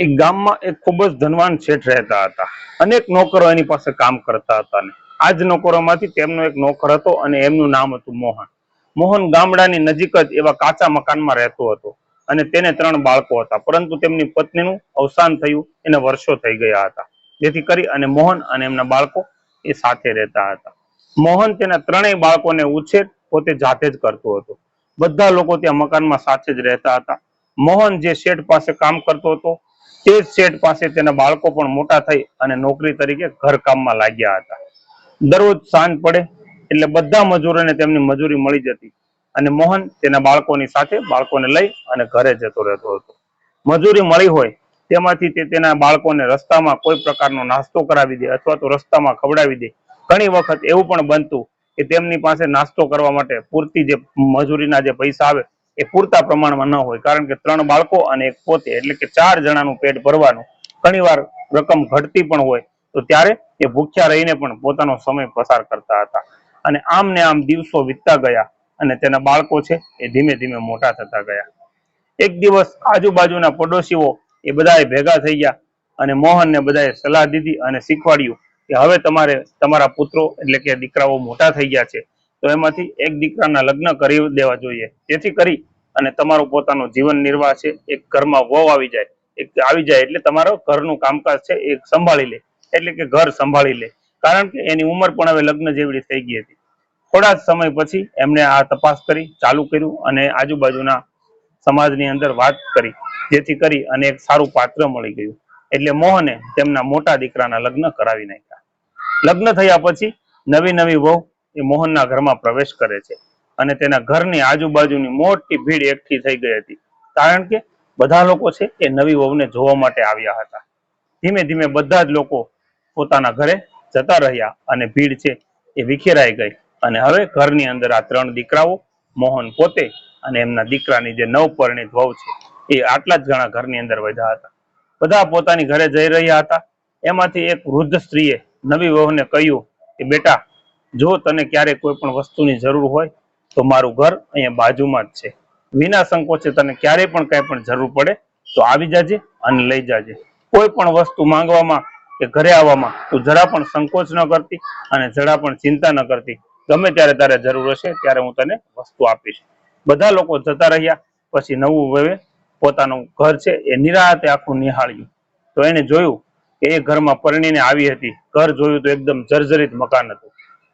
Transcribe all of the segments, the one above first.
એક ગામમાં એક ખૂબ જ ધનવાન શેઠ રહેતા હતા. અનેક નોકરો એની પાસે કામ કરતા હતા ને. આ જ નોકરોમાંથી તેમનો એક નોકર હતો અને એમનું નામ હતું મોહન. મોહન ગામડાની નજીક જ એવા કાચા મકાનમાં રહેતો હતો અને તેને ત્રણ બાળકો હતા. પરંતુ તેમની પત્નીનું અવસાન થયું, એને વર્ષો થઈ ગયા હતા. જેથી કરી અને મોહન અને એમના બાળકો એ સાથે રહેતા હતા. મોહન તેના ત્રણેય બાળકોને ઉછેર પોતે જાતે જ કરતો હતો. બધા લોકો ત્યાં મકાનમાં સાથે જ રહેતા હતા. મોહન જે શેઠ પાસે કામ કરતો હતો તે જ શેઠ પાસે તેના બાળકો પણ મોટા થઈ અને નોકરી તરીકે ઘરકામમાં લાગ્યા હતા. દરરોજ સાંજ પડે એટલે બધા મજૂરોને તેમની મજૂરી મળી જતી અને મોહન તેના બાળકોની સાથે બાળકોને લઈ અને ઘરે જતો રહેતો હતો. મજૂરી મળી હોય તેમાંથી તે તેના બાળકોને રસ્તામાં કોઈ પ્રકારનો નાસ્તો કરાવી દે અથવા તો રસ્તામાં ખવડાવી દે. ઘણી વખત એવું પણ બનતું કે તેમની પાસે નાસ્તો કરવા માટે પૂરતી જે મજૂરીના જે પૈસા આવે એ પૂરતા પ્રમાણમાં ન હોય. કારણ કે ત્રણ બાળકો અને એક પોતે, એટલે કે ચાર જણાનું પેટ ભરવાનું. ઘણીવાર રકમ ઘટતી પણ હોય, તો ત્યારે એ ભૂખ્યા રહીને પણ પોતાનો સમય પસાર કરતા હતા. અને આમ ને આમ દિવસો વીતતા ગયા અને તેના બાળકો છે એ ધીમે ધીમે મોટા થતા ગયા. એક દિવસ આજુબાજુના પડોશીઓ એ બધાએ ભેગા થઈ ગયા અને મોહનને બધાએ સલાહ દીધી અને શીખવાડ્યું કે હવે તમારે, તમારા પુત્રો એટલે કે દીકરાઓ મોટા થઈ ગયા છે. તો એમાંથી એક દીકરાના લગ્ન કરી દેવા જોઈએ. જેથી કરી અને તમારું પોતાનું જીવન નિર્વાહ છે, એક ઘરમાં વહુ આવી જાય, એક આવી જાય એટલે તમારો ઘરનું કામકાજ છે, એ સંભાળી લે. એટલે કે ઘર સંભાળી લે. કારણ કે એની ઉંમર પણ હવે લગ્ન જેવડી થઈ ગઈ હતી. થોડા સમય પછી એમણે આ તપાસ કરી, ચાલુ કર્યું અને આજુબાજુના સમાજની અંદર વાત કરી. જેથી કરી અને એક સારું પાત્ર મળી ગયું. એટલે મોહને તેમના મોટા દીકરાના લગ્ન કરાવી નાખ્યા. લગ્ન થયા પછી નવી નવી વહુ એ મોહનના ઘરમાં પ્રવેશ કરે છે. અને તેના ઘરની આજુબાજુની મોટી ભીડ એકઠી થઈ ગઈ હતી. કારણ કે બધા લોકો છે એ નવી વહુને જોવા માટે આવ્યા હતા. ધીમે ધીમે બધા જ લોકો પોતાના ઘરે જતા રહ્યા અને ભીડ છે એ વિખેરાઈ ગઈ. અને હવે ઘરની અંદર આ ત્રણ દીકરાઓ, મોહન પોતે અને એમના દીકરાની જે નવપરિણીત વહુ છે, એ આટલા જ ઘણા ઘરની અંદર વધ્યા હતા. બધા પોતાની ઘરે જઈ રહ્યા હતા. એમાંથી એક વૃદ્ધ સ્ત્રીએ નવી વહુને કહ્યું કે, બેટા જો તને ક્યારે કોઈ પણ વસ્તુની જરૂર હોય, તો મારું ઘર અહીંયા બાજુમાં જ છે. વિના સંકોચે તને ક્યારેય પણ કઈ પણ જરૂર પડે, તો આવી જાજે અને લઈ જાજે. કોઈ પણ વસ્તુ માંગવામાં કે ઘરે આવવામાં, તું જરા પણ સંકોચ ન કરતી અને જરા પણ ચિંતા ન કરતી. ગમે ત્યારે તારે જરૂર હશે, ત્યારે હું તને વસ્તુ આપીશ. બધા લોકો જતા રહ્યા, પછી નવું વેવે પોતાનું ઘર છે, એ નિરાતે આખું નિહાળ્યું. તો એને જોયું કે એ ઘરમાં પરણીને આવી હતી. ઘર જોયું તો એકદમ જર્જરિત મકાન હતું.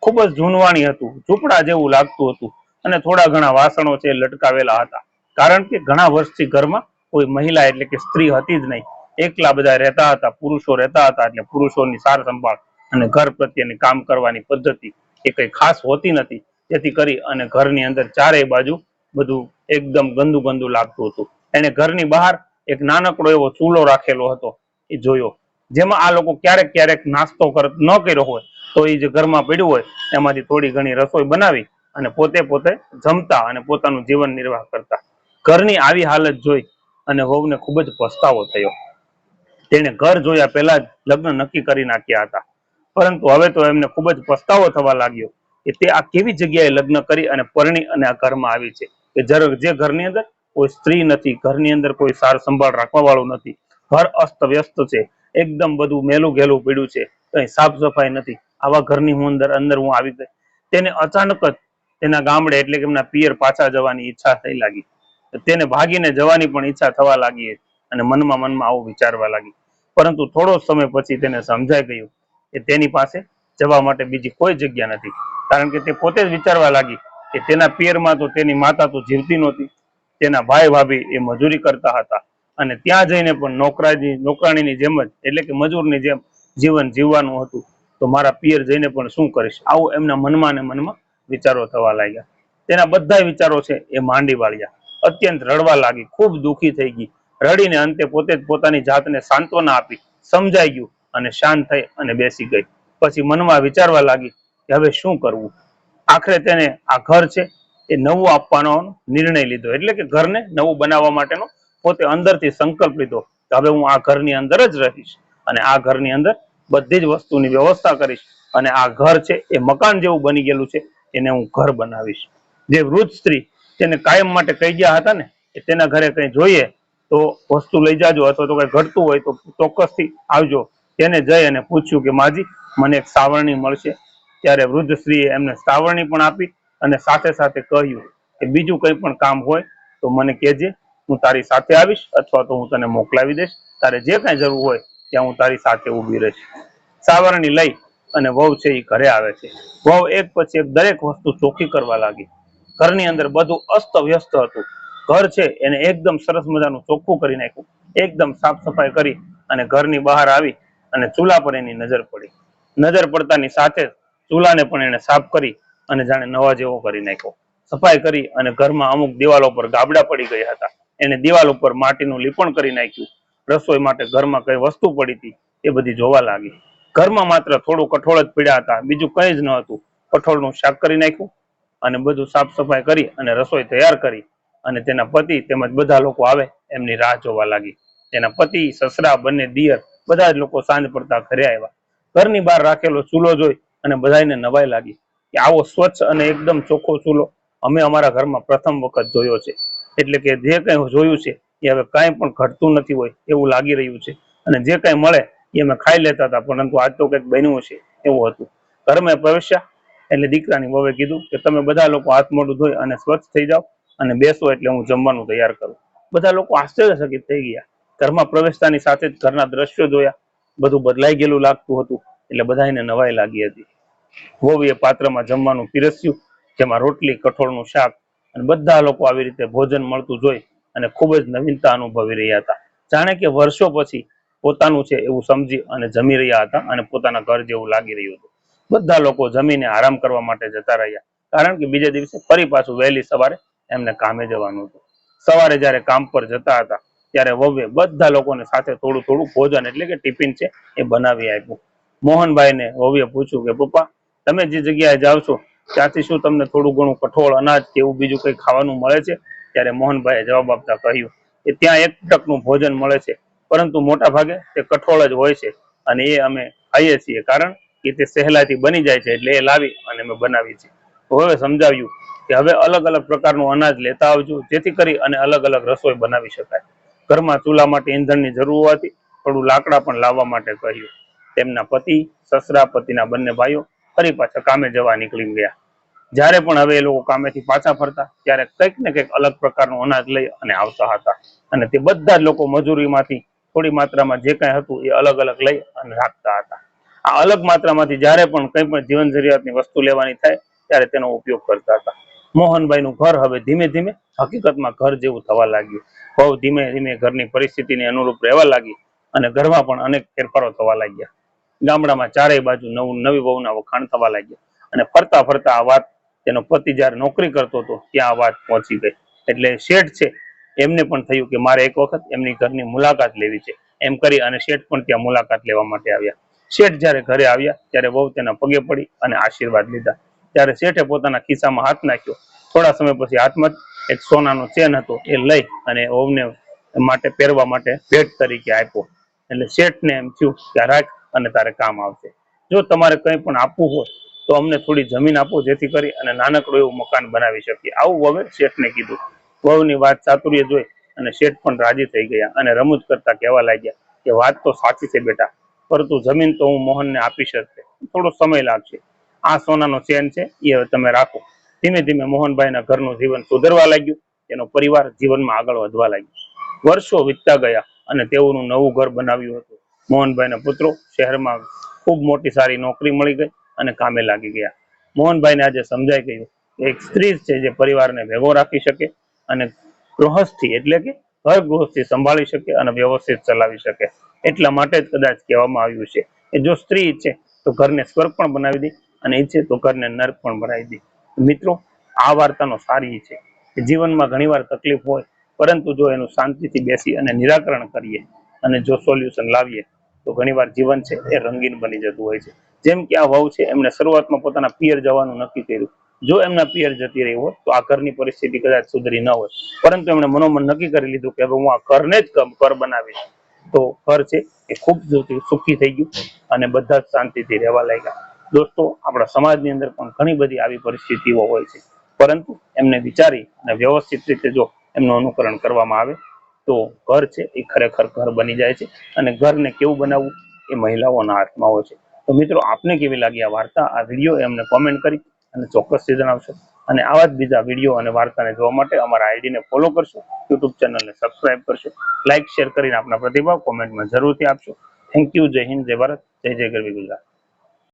ખૂબ જ જૂનવાણી હતું, ઝૂંપડા જેવું લાગતું હતું અને થોડા ઘણા વાસણો છે લટકાવેલા હતા. કારણ કે ઘણા વર્ષથી ઘરમાં કોઈ મહિલા એટલે કે સ્ત્રી હતી જ નહીં. એકલા બધા રહેતા હતા, પુરુષો રહેતા હતા એટલે પુરુષોની સાર સંભાળ અને ઘર પ્રત્યેની કામ કરવાની પદ્ધતિ એ કઈ ખાસ હોતી નથી. જેથી કરી અને ઘરની અંદર ચારેય બાજુ બધું એકદમ ગંદુ ગંદુ લાગતું હતું. એને ઘરની બહાર એક નાનકડો એવો ચૂલો રાખેલો હતો, એ જોયો. જેમાં આ લોકો ક્યારેક ક્યારેક નાસ્તો કર, ન કર્યો હોય તો એ જે ઘરમાં પડ્યું હોય, એમાંથી થોડી ઘણી રસોઈ બનાવી અને પોતે પોતે જમતા અને પોતાનું જીવન નિર્વાહ કરતા. ઘરની આવી હાલત જોઈ અને વહુને ખૂબ જ પસ્તાવો થયો. તેણે ઘર જોયા પહેલા જ લગ્ન નક્કી કરી નાખ્યા હતા. પરંતુ હવે તો એમને ખૂબ જ પસ્તાવો થવા લાગ્યો કે તે આ કેવી જગ્યાએ લગ્ન કરી અને પરણી અને આ ઘરમાં આવી છે. કે જે ઘરની અંદર કોઈ સ્ત્રી નથી, ઘરની અંદર કોઈ સાર સંભાળ રાખવા વાળું નથી, ઘર અસ્ત વ્યસ્ત છે, એકદમ બધું મેલું ઘેલું પીડ્યું છે, કઈ સાફ સફાઈ નથી આવા ઘરની હું અંદર અંદર હું આવી ગઈ. તેને અચાનક જ તેના ગામડે એટલે કે એમના પિયર પાછા જવાની ઈચ્છા થઈ લાગી. તેને ભાગીને જવાની પણ ઈચ્છા થવા લાગી અને મનમાં મનમાં આવું વિચારવા લાગી. પરંતુ થોડો સમય પછી તેને સમજાઈ ગયું કે તેની પાસે જવા માટે બીજી કોઈ જગ્યા નથી. કારણ કે તે પોતે જ વિચારવા લાગી કે તેના પિયરમાં તો તેની માતા તો જીવતી નહોતી. તેના ભાઈ ભાભી એ મજૂરી કરતા હતા. અને ત્યાં જઈને પણ નોકરાજી નોકરાણીની જેમ જ એટલે કે મજૂરની જેમ જીવન જીવવાનું હતું. તો મારા પિયર જઈને પણ શું કરીશ? આવું એમના મનમાં ને મનમાં વિચારો થવા લાગ્યા. તેના બધા વિચારો છે એ માંડી વાળ્યા. અત્યંત રડવા લાગી, ખૂબ દુઃખી થઈ ગઈ. રડીને અંતે પોતે જ પોતાની જાતને સાંત્વના આપી, સમજાઈ ગયું અને શાંત થઈ અને બેસી ગઈ. પછી મનમાં વિચારવા લાગી કે હવે શું કરવું? આખરે તેને આ ઘર છે એ નવું આપવાનો નિર્ણય લીધો. એટલે કે ઘરને નવું બનાવવા માટેનો પોતે અંદરથી સંકલ્પ લીધો કે હવે હું આ ઘરની અંદર જ રહીશ. અને આ ઘરની અંદર બધી જ વસ્તુની વ્યવસ્થા કરીશ અને આ ઘર છે એ મકાન જેવું બની ગયેલું છે, એને હું ઘર બનાવીશ. જે વૃદ્ધ સ્ત્રી તેને કાયમ માટે કહી ગયા હતા ને, કે તેના ઘરે કંઈ જોઈએ તો વસ્તુ લઈ જાજો અથવા તો કઈ ઘટતું હોય તો ચોક્કસથી આવજો. તેને જઈ અને પૂછ્યું કે, માજી, મને એક સાવરણી મળશે. ત્યારે વૃદ્ધ સ્ત્રીએ એમને સાવરણી પણ આપી અને સાથે સાથે કહ્યું કે, બીજું કંઈ પણ કામ હોય તો મને કહેજે, હું તારી સાથે આવીશ અથવા તો હું તને મોકલાવી દઈશ. તારે જે કાંઈ જરૂર હોય ત્યાં હું તારી સાથે ઊભી રહીશ. સાવરણી લઈ અને વહુ છે એ ઘરે આવે છે. વહુ એક પછી એક દરેક વસ્તુ ચોખ્ખી કરવા લાગી. ઘરની અંદર બધું અસ્ત વ્યસ્ત હતું. ઘર છે એને એકદમ સરસ મજાનું ચોખ્ખું કરી નાખ્યું. એકદમ સાફ સફાઈ કરી અને ઘરની બહાર આવી અને ચૂલા પર એની નજર પડી. નજર પડતાની સાથે ચૂલાને પણ એને સાફ કરી અને જાણે નવા જેવો કરી નાખ્યો. સફાઈ કરી અને ઘરમાં અમુક દિવાલો પર ગાબડા પડી ગયા હતા. એને દિવાલ ઉપર માટીનું લીપણ કરી નાખ્યું. રસોઈ માટે ઘરમાં કઈ વસ્તુ પડી હતી, એ બધી જોવા લાગી. ઘરમાં માત્ર થોડું કઠોળ જ પીડ્યા હતા, બીજું કંઈ જ ન હતું. કઠોળનું શાક કરી નાખ્યું અને બધું સાફ સફાઈ કરી અને રસોઈ તૈયાર કરી અને તેના પતિ તેમજ બધા લોકો આવે એમની રાહ જોવા લાગી. તેના પતિ, સસરા, બંને દિયર બધા જ લોકો સાંજ પડતા ઘરે આવ્યા. ઘરની બહાર રાખેલો ચૂલો જોઈ અને બધાને નવાઈ લાગી કે આવો સ્વચ્છ અને એકદમ ચોખ્ખો ચૂલો અમે અમારા ઘરમાં પ્રથમ વખત જોયો છે. એટલે કે જે કંઈ જોયું છે એ હવે કાંઈ પણ ઘટતું નથી હોય એવું લાગી રહ્યું છે. અને જે કાંઈ મળે એ અમે ખાઈ લેતા હતા, પરંતુ આજ તો કંઈક બન્યું છે એવું હતું. ઘરમાં પ્રવેશ્યા એટલે દીકરાની વવે કીધું કે તમે બધા લોકો હાથ મોઢું ધોઈ અને સ્વચ્છ થઈ જાઓ અને બેસો એટલે હું જમવાનું તૈયાર કરું. બધા લોકો આશ્ચર્યચકિત થઈ ગયા. ઘરમાં પ્રવેશતાની સાથે જ ઘરના દ્રશ્યો જોયા. બધું બદલાઈ ગયેલું લાગતું હતું એટલે બધાને નવાઈ લાગી હતી. વહુએ પાત્રમાં જમવાનું પીરસ્યું, જેમાં રોટલી, કઠોળનું શાક અને બધા લોકો આવી રીતે ભોજન મળતું જોઈ અને ખૂબ જ નવીનતા અનુભવી રહ્યા હતા. જાણે કે વર્ષો પછી પોતાનું છે એવું સમજી અને જમી રહ્યા હતા અને પોતાના ઘર જેવું લાગી રહ્યું હતું. બધા લોકો જમીને આરામ કરવા માટે જતા રહ્યા. કારણ કે બીજા દિવસે ફરી પાછું વહેલી સવારે એમને કામે જવાનું હતું. સવારે જ્યારે કામ પર જતા હતા, ત્યારે વવે બધા લોકોને સાથે થોડું થોડું ભોજન એટલે કે ટિફિન છે એ બનાવી આપ્યું. મોહનભાઈને વવે પૂછ્યું કે, પપ્પા, તમે જે જગ્યાએ જાઓ છો, ત્યાંથી શું તમને થોડું ઘણું કઠોળ અનાજ કે એવું બીજું કંઈ ખાવાનું મળે છે? ત્યારે મોહનભાઈએ જવાબ આપતા કહ્યું કે ત્યાં એક ટકનું ભોજન મળે છે, પરંતુ મોટા ભાગે તે કઠોળ જ હોય છે અને એ અમે ખાઈએ છીએ કારણ કે તે સહેલાથી બની જાય છે એટલે એ લાવી અને અમે બનાવીએ છીએ. હવે સમજાવ્યું કે હવે અલગ અલગ પ્રકારનું અનાજ લેતા આવજો, જેથી કરી અને અલગ અલગ રસોઈ બનાવી શકાય. ઘરમાં ચૂલા માટે ઈંધણની જરૂર હોવાથી થોડું લાકડા પણ લાવવા માટે કહ્યું. તેમના પતિ, સસરા, પતિના બંને ભાઈઓ ફરી પાછા કામે જવા નીકળી ગયા. જ્યારે પણ હવે એ લોકો કામેથી પાછા ફરતા, ત્યારે કંઈક ને કંઈક અલગ પ્રકારનું અનાજ લઈ અને આવતા હતા. અને તે બધા જ લોકો મજૂરીમાંથી થોડી માત્રામાં જે કાંઈ હતું એ અલગ અલગ લઈ અને રાખતા હતા. આ અલગ માત્રામાંથી જ્યારે પણ કંઈ પણ જીવન જરૂરિયાતની વસ્તુ લેવાની થાય, ત્યારે તેનો ઉપયોગ કરતા હતા. મોહનભાઈનું ઘર હવે ધીમે ધીમે હકીકતમાં ઘર જેવું થવા લાગ્યું. બહુ ધીમે ધીમે ઘરની પરિસ્થિતિને અનુરૂપ રહેવા લાગી અને ઘરમાં પણ અનેક ફેરફારો થવા લાગ્યા. ગામડામાં ચારેય બાજુ નવું, નવી વહુના વખાણ થવા લાગ્યા. અને ફરતા ફરતા આ વાત તેનો પતિ જ્યારે નોકરી કરતો હતો, ત્યાં વાત પહોંચી ગઈ. એટલે શેઠ છે, એમને પણ થયું કે મારે એક વખત એમની ઘરની મુલાકાત લેવી છે. એમ કરી અને શેઠ પણ ત્યાં મુલાકાત લેવા માટે આવ્યા. શેઠ જ્યારે ઘરે આવ્યા, ત્યારે વહુ તેના પગે પડી અને આશીર્વાદ લીધા. ત્યારે શેઠે પોતાના ખિસ્સામાં હાથ નાખ્યો. થોડા સમય પછી હાથમાં એક સોનાનો ચેન હતો, એ લઈ અને વહુને માટે પહેરવા માટે ભેટ તરીકે આપ્યો. એટલે શેઠને એમ થયું કે રાખ અને તારે કામ આવશે. જો તમારે કંઈ પણ આપવું હોય તો અમને થોડી જમીન આપો જેથી કરી અને નાનકડું એવું મકાન બનાવી શકીએ. આવું વવે શેઠને કીધું. વહુની વાત ચાતુર્ય જોઈ અને શેઠ પણ રાજી થઈ ગયા અને રમૂજ કરતા કહેવા લાગ્યા કે વાત તો સાચી છે બેટા, પરંતુ જમીન તો હું મોહનને આપી શકશે થોડો સમય લાગશે. આ સોનાનો ચેન છે, એ તમે રાખો. ધીમે ધીમે મોહનભાઈના ઘરનું જીવન સુધરવા લાગ્યું. તેનો પરિવાર જીવનમાં આગળ વધવા લાગ્યો. વર્ષો વીતતા ગયા અને તેઓનું નવું ઘર બનાવ્યું હતું. મોહનભાઈના પુત્રો શહેરમાં ખૂબ મોટી સારી નોકરી મળી ગઈ. અને કામે લાગી ગયા. મોહનભાઈને આજે સમજાઈ ગયું એક સ્ત્રી છે જે પરિવારને ભેગો રાખી શકે અને ગૃહસ્થી એટલે કે ઘર ગૃહસ્થી સંભાળી શકે અને વ્યવસ્થિત ચલાવી શકે. એટલા માટે જ કદાચ કહેવામાં આવ્યું છે કે જો સ્ત્રી ઈચ્છે તો ઘરને સ્વર્ગ પણ બનાવી દે અને ઈચ્છે તો ઘરને નર્ક પણ બનાવી દે. મિત્રો, આ વાર્તાનો સારી છે કે જીવનમાં ઘણીવાર તકલીફ હોય, પરંતુ જો એનું શાંતિથી બેસી અને નિરાકરણ કરીએ અને જો સોલ્યુશન લાવીએ, તો ઘણીવાર જીવન છે એ રંગીન બની જતું હોય છે. જેમ કે આ વહુ છે, એમને શરૂઆતમાં પોતાના પિયર જવાનું નક્કી કર્યું. જો એમના પિયર જતી રહી હોત, તો આ ઘરની પરિસ્થિતિ કદાચ સુધરી ન હોય પરંતુ એમણે મનોમન નક્કી કરી લીધું કે હવે હું આ ઘરને જ ઘર બનાવીશ. તો ઘર છે એ ખૂબ સુખી થઈ ગયું અને બધા જ શાંતિથી રહેવા લાગ્યા. દોસ્તો, આપણા સમાજની અંદર પણ ઘણી બધી આવી પરિસ્થિતિઓ હોય છે. પરંતુ એમને વિચારી અને વ્યવસ્થિત રીતે જો એમનું અનુકરણ કરવામાં આવે, તો ઘર છે એ ખરેખર ઘર બની જાય છે. અને ઘરને કેવું બનાવવું એ મહિલાઓના હાથમાં હોય છે. તો મિત્રો, આપને કેવી લાગી આ વાર્તા? આ વીડિયો એ અમને કોમેન્ટ કરી અને ચોક્કસથી જણાવશો. અને આવા જ બીજા વીડિયો અને વાર્તાને જોવા માટે અમારા આઈડીને ફોલો કરશો યુટ્યુબ ચેનલને સબસ્ક્રાઇબ કરશો લાઇક શેર કરીને આપના પ્રતિભાવ કોમેન્ટમાં જરૂરથી આપશો. થેન્ક યુ જય હિન્દ, જય ભારત, જય જય ગરવી ગુજરાત.